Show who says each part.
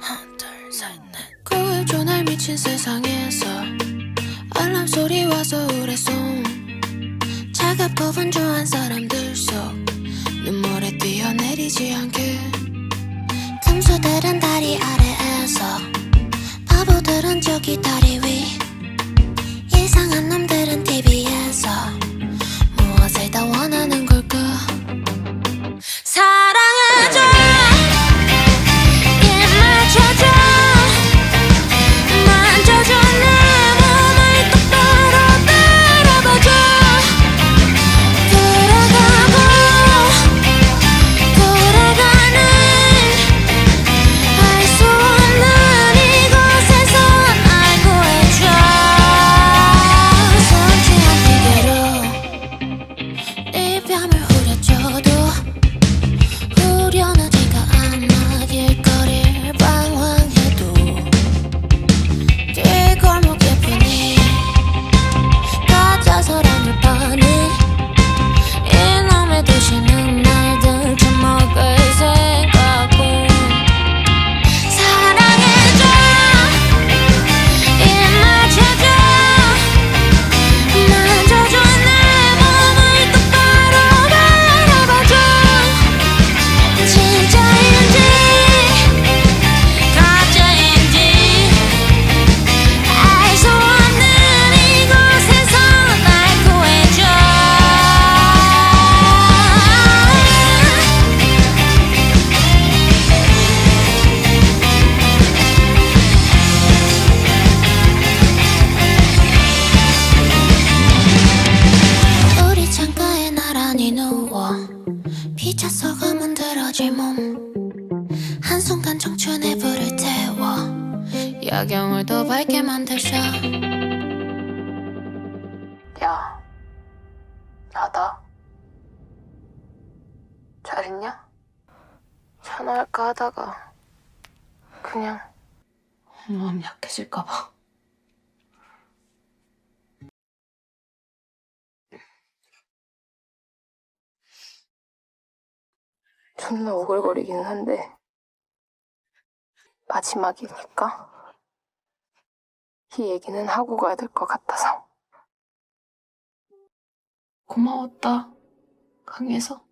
Speaker 1: 한둘셋넷. 구해줘 날 미친 세상에서 알람 소리와 서울의 송. 차갑고 분주한 사람들 속 눈물에 뛰어내리지 않게. 금수들은 다리 아래에서 바보들은 저기 피차소가 문드러질 몸 한순간 청춘의 불을 태워 야경을 더 밝게 만드셔
Speaker 2: 야, 나다. 잘 있냐? 전화할까 하다가 그냥 마음 약해질까봐. 존나 오글거리기는 한데 마지막이니까 이 얘기는 하고 가야 될 것 같아서. 고마웠다. 강해서.